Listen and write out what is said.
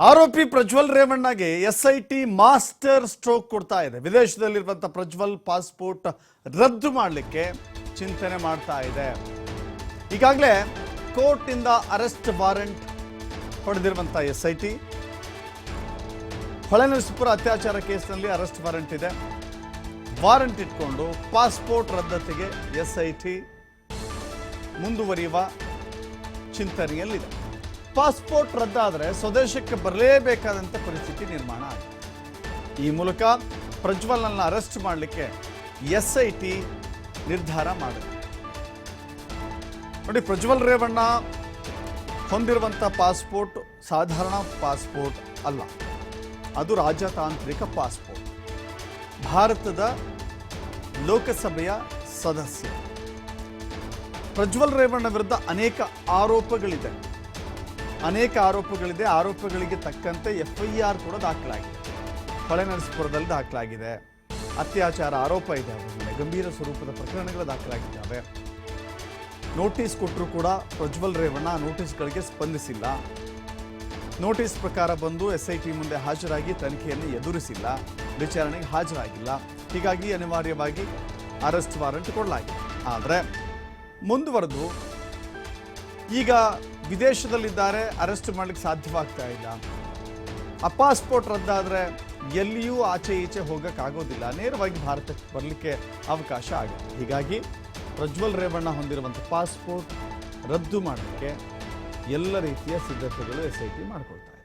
ಆರೋಪಿ Prajwal ರೇವಣ್ಣಗೆ S I T master stroke ಕೊಡ್ತಾ ಇದೆ. ವಿದೇಶದಲ್ಲಿರುವಂಥ ಪ್ರಜ್ವಲ್ ಪಾಸ್ಪೋರ್ಟ್ ರದ್ದು ಮಾಡಲಿಕ್ಕೆ ಚಿಂತನೆ ಮಾಡ್ತಾ ಇದೆ. ಈಗಾಗಲೇ ಕೋರ್ಟಿಂದ ಅರೆಸ್ಟ್ ವಾರೆಂಟ್ ಪಡೆದಿರುವಂಥ ಎಸ್ ಐ ಟಿ ಹೊಳೆನರಸೀಪುರ ಅತ್ಯಾಚಾರ ಕೇಸ್ನಲ್ಲಿ ಅರೆಸ್ಟ್ ವಾರೆಂಟ್ ಇದೆ. ವಾರಂಟ್ ಇಟ್ಕೊಂಡು ಪಾಸ್ಪೋರ್ಟ್ ರದ್ದತಿಗೆ ಎಸ್ ಐ ಟಿ ಮುಂದುವರಿಯುವ ಚಿಂತನೆಯಲ್ಲಿದೆ. ಪಾಸ್ಪೋರ್ಟ್ ರದ್ದಾದರೆ ಸ್ವದೇಶಕ್ಕೆ ಬರಲೇಬೇಕಾದಂಥ ಪರಿಸ್ಥಿತಿ ನಿರ್ಮಾಣ ಆಗಿದೆ ಈ ಮೂಲಕ ಪ್ರಜ್ವಲ್ನನ್ನು ಅರೆಸ್ಟ್ ಮಾಡಲಿಕ್ಕೆ ಎಸ್ ಐ ಟಿ ನಿರ್ಧಾರ ಮಾಡಿದೆ. ನೋಡಿ, ಪ್ರಜ್ವಲ್ ರೇವಣ್ಣ ಹೊಂದಿರುವಂಥ ಪಾಸ್ಪೋರ್ಟ್ ಸಾಧಾರಣ ಪಾಸ್ಪೋರ್ಟ್ ಅಲ್ಲ. ಅದು ರಾಜತಾಂತ್ರಿಕ ಪಾಸ್ಪೋರ್ಟ್. ಭಾರತದ ಲೋಕಸಭೆಯ ಸದಸ್ಯ. ಪ್ರಜ್ವಲ್ ರೇವಣ್ಣ ವಿರುದ್ಧ ಅನೇಕ ಆರೋಪಗಳಿದೆ. ಅನೇಕ ಆರೋಪಗಳಿದೆ. ಆರೋಪಗಳಿಗೆ ತಕ್ಕಂತೆ ಎಫ್ ಐ ಆರ್ ಕೂಡ ದಾಖಲಾಗಿದೆ. ಹೊಳೆನರಸೀಪುರದಲ್ಲಿ ದಾಖಲಾಗಿದೆ. ಅತ್ಯಾಚಾರ ಆರೋಪ ಇದೆ. ಅವರ ಮೇಲೆ ಗಂಭೀರ ಸ್ವರೂಪದ ಪ್ರಕರಣಗಳು ದಾಖಲಾಗಿದ್ದಾವೆ. ನೋಟಿಸ್ ಕೊಟ್ಟರೂ ಕೂಡ ಪ್ರಜ್ವಲ್ ರೇವಣ್ಣ ನೋಟಿಸ್ಗಳಿಗೆ ಸ್ಪಂದಿಸಿಲ್ಲ. ನೋಟಿಸ್ ಪ್ರಕಾರ ಬಂದು ಎಸ್ ಐ ಟಿ ಮುಂದೆ ಹಾಜರಾಗಿ ತನಿಖೆಯನ್ನು ಎದುರಿಸಿಲ್ಲ. ವಿಚಾರಣೆಗೆ ಹಾಜರಾಗಿಲ್ಲ. ಹೀಗಾಗಿ ಅನಿವಾರ್ಯವಾಗಿ ಅರೆಸ್ಟ್ ವಾರೆಂಟ್ ಕೊಡಲಾಗಿದೆ. ಆದರೆ ಮುಂದುವರೆದು ಈಗ ವಿದೇಶದಲ್ಲಿದ್ದಾರೆ, ಅರೆಸ್ಟ್ ಮಾಡಲಿಕ್ಕೆ ಸಾಧ್ಯವಾಗ್ತಾ ಇಲ್ಲ. ಆ ಪಾಸ್ಪೋರ್ಟ್ ರದ್ದಾದರೆ ಎಲ್ಲಿಯೂ ಆಚೆ ಈಚೆ ಹೋಗೋಕ್ಕಾಗೋದಿಲ್ಲ. ನೇರವಾಗಿ ಭಾರತಕ್ಕೆ ಬರಲಿಕ್ಕೆ ಅವಕಾಶ ಆಗುತ್ತೆ ಹೀಗಾಗಿ ಪ್ರಜ್ವಲ್ ರೇವಣ್ಣ ಹೊಂದಿರುವಂಥ ಪಾಸ್ಪೋರ್ಟ್ ರದ್ದು ಮಾಡಲಿಕ್ಕೆ ಎಲ್ಲ ರೀತಿಯ ಸಿದ್ಧತೆಗಳು ಎಸ್ ಐ ಟಿ ಮಾಡ್ಕೊಳ್ತಾರೆ